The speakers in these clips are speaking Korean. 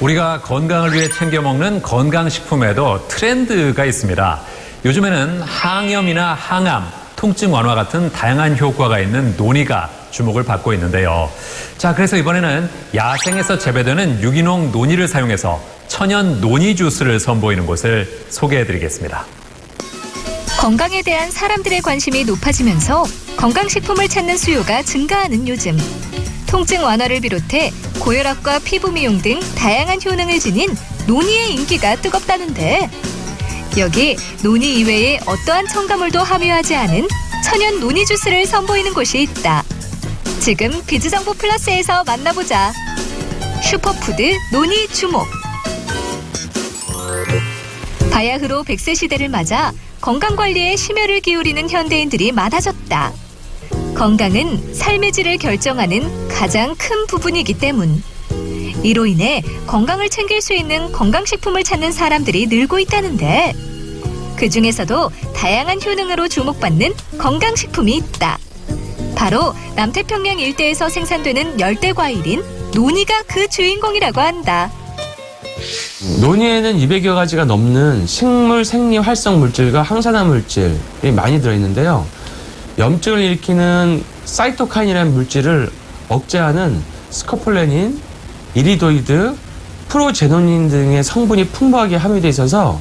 우리가 건강을 위해 챙겨 먹는 건강식품에도 트렌드가 있습니다. 요즘에는 항염이나 항암, 통증 완화 같은 다양한 효과가 있는 논이가 주목을 받고 있는데요. 자, 그래서 이번에는 야생에서 재배되는 유기농 논이를 사용해서 천연 논이 주스를 선보이는 곳을 소개해 드리겠습니다. 건강에 대한 사람들의 관심이 높아지면서 건강식품을 찾는 수요가 증가하는 요즘. 통증 완화를 비롯해 고혈압과 피부 미용 등 다양한 효능을 지닌 논이의 인기가 뜨겁다는데 여기 논이 이외에 어떠한 첨가물도 함유하지 않은 천연 논이 주스를 선보이는 곳이 있다. 지금 비즈정보 플러스에서 만나보자. 슈퍼푸드 논이 주목. 바야흐로 100세 시대를 맞아 건강 관리에 심혈을 기울이는 현대인들이 많아졌다. 건강은 삶의 질을 결정하는 가장 큰 부분이기 때문. 이로 인해 건강을 챙길 수 있는 건강식품을 찾는 사람들이 늘고 있다는데 그 중에서도 다양한 효능으로 주목받는 건강식품이 있다. 바로 남태평양 일대에서 생산되는 열대 과일인 노니가 그 주인공이라고 한다. 논이에는 200여 가지가 넘는 식물 생리 활성 물질과 항산화 물질이 많이 들어있는데요. 염증을 일으키는 사이토카인이라는 물질을 억제하는 스코폴레닌, 이리도이드, 프로제노닌 등의 성분이 풍부하게 함유되어 있어서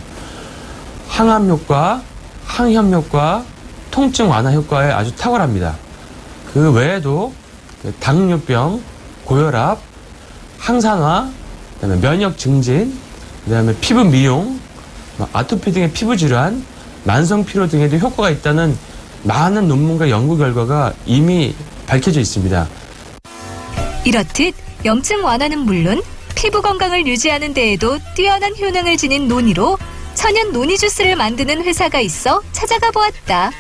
항암 효과, 항염 효과, 통증 완화 효과에 아주 탁월합니다. 그 외에도 당뇨병, 고혈압, 항산화, 그다음에 면역 증진, 그다음에 피부 미용, 뭐 아토피 등의 피부 질환, 만성 피로 등에도 효과가 있다는 많은 논문과 연구 결과가 이미 밝혀져 있습니다. 이렇듯 염증 완화는 물론 피부 건강을 유지하는 데에도 뛰어난 효능을 지닌 논이로 천연 논이 주스를 만드는 회사가 있어 찾아가 보았다.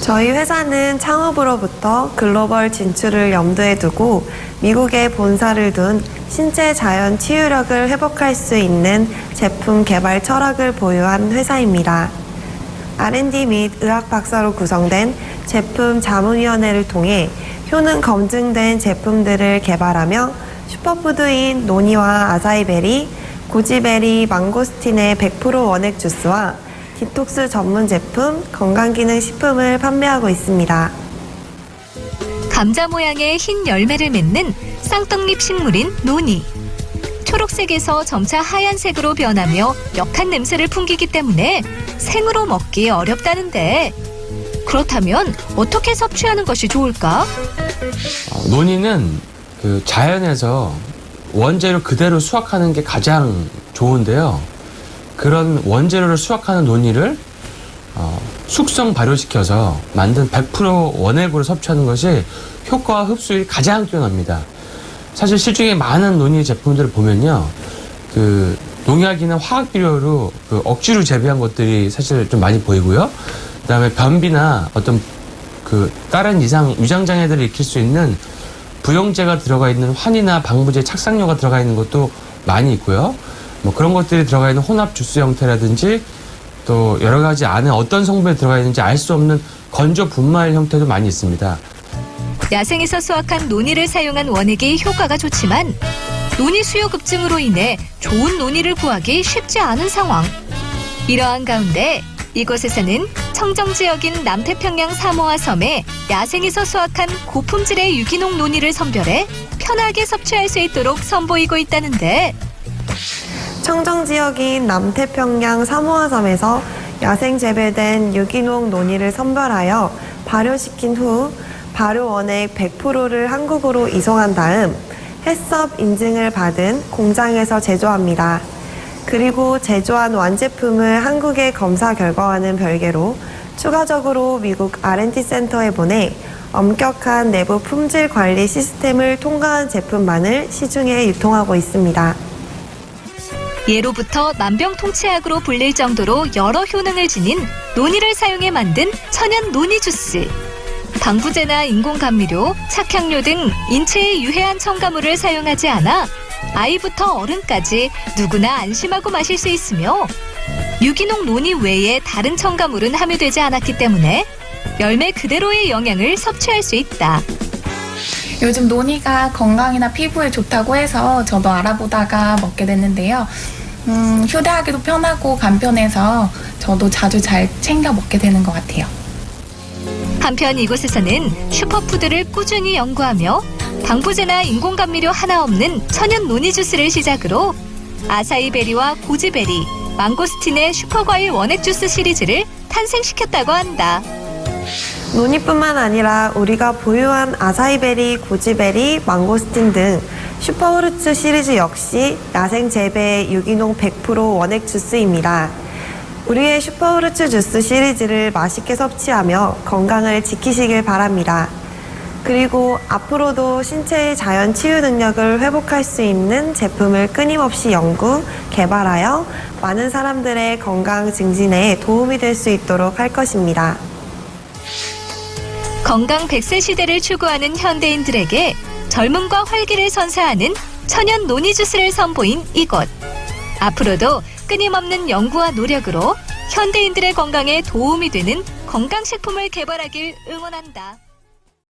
저희 회사는 창업으로부터 글로벌 진출을 염두에 두고 미국에 본사를 둔 신체 자연 치유력을 회복할 수 있는 제품 개발 철학을 보유한 회사입니다. R&D 및 의학 박사로 구성된 제품 자문위원회를 통해 효능 검증된 제품들을 개발하며 슈퍼푸드인 노니와 아사이베리, 고지베리, 망고스틴의 100% 원액 주스와 디톡스 전문 제품, 건강기능 식품을 판매하고 있습니다. 감자 모양의 흰 열매를 맺는 쌍떡잎 식물인 노니. 초록색에서 점차 하얀색으로 변하며 역한 냄새를 풍기기 때문에 생으로 먹기 어렵다는데 그렇다면 어떻게 섭취하는 것이 좋을까? 어, 논이는 그 자연에서 원재료 그대로 수확하는 게 가장 좋은데요. 그런 원재료를 수확하는 논이를 어, 숙성 발효시켜서 만든 100% 원액으로 섭취하는 것이 효과와 흡수율이 가장 뛰어납니다. 사실 시중에 많은 논이 제품들을 보면요, 그 농약이나 화학 비료로 그 억지로 재배한 것들이 사실 좀 많이 보이고요. 그다음에 변비나 어떤 그 다른 이상 위장 장애들을 일으킬 수 있는 부용제가 들어가 있는 환이나 방부제 착상료가 들어가 있는 것도 많이 있고요. 뭐 그런 것들이 들어가 있는 혼합 주스 형태라든지 또 여러 가지 안에 어떤 성분이 들어가 있는지 알 수 없는 건조 분말 형태도 많이 있습니다. 야생에서 수확한 논이를 사용한 원액이 효과가 좋지만 논이 수요 급증으로 인해 좋은 논이를 구하기 쉽지 않은 상황. 이러한 가운데 이곳에서는 청정 지역인 남태평양 사모아 섬에 야생에서 수확한 고품질의 유기농 논이를 선별해 편하게 섭취할 수 있도록 선보이고 있다는데 청정 지역인 남태평양 사모아 섬에서 야생 재배된 유기농 논이를 선별하여 발효시킨 후 발효 원액 100%를 한국으로 이송한 다음 해썹 인증을 받은 공장에서 제조합니다. 그리고 제조한 완제품을 한국에 검사 결과와는 별개로 추가적으로 미국 R&D 센터에 보내 엄격한 내부 품질 관리 시스템을 통과한 제품만을 시중에 유통하고 있습니다. 예로부터 만병통치약으로 불릴 정도로 여러 효능을 지닌 논이를 사용해 만든 천연 논이 주스. 방부제나 인공감미료, 착향료 등 인체에 유해한 첨가물을 사용하지 않아 아이부터 어른까지 누구나 안심하고 마실 수 있으며 유기농 논이 외에 다른 첨가물은 함유되지 않았기 때문에 열매 그대로의 영양을 섭취할 수 있다. 요즘 논이가 건강이나 피부에 좋다고 해서 저도 알아보다가 먹게 됐는데요. 음, 휴대하기도 편하고 간편해서 저도 자주 잘 챙겨 먹게 되는 것 같아요. 한편 이곳에서는 슈퍼푸드를 꾸준히 연구하며 방부제나 인공감미료 하나 없는 천연 노니 주스를 시작으로 아사이베리와 고지베리, 망고스틴의 슈퍼과일 원액 주스 시리즈를 탄생시켰다고 한다. 논이뿐만 아니라 우리가 보유한 아사이베리, 고지베리, 망고스틴 등 슈퍼후르츠 시리즈 역시 야생 재배의 유기농 100% 원액 주스입니다. 우리의 슈퍼후르츠 주스 시리즈를 맛있게 섭취하며 건강을 지키시길 바랍니다. 그리고 앞으로도 신체의 자연 치유 능력을 회복할 수 있는 제품을 끊임없이 연구, 개발하여 많은 사람들의 건강 증진에 도움이 될 수 있도록 할 것입니다. 건강 100세 시대를 추구하는 현대인들에게 젊음과 활기를 선사하는 천연 노니 주스를 선보인 이곳. 앞으로도 끊임없는 연구와 노력으로 현대인들의 건강에 도움이 되는 건강식품을 개발하길 응원한다.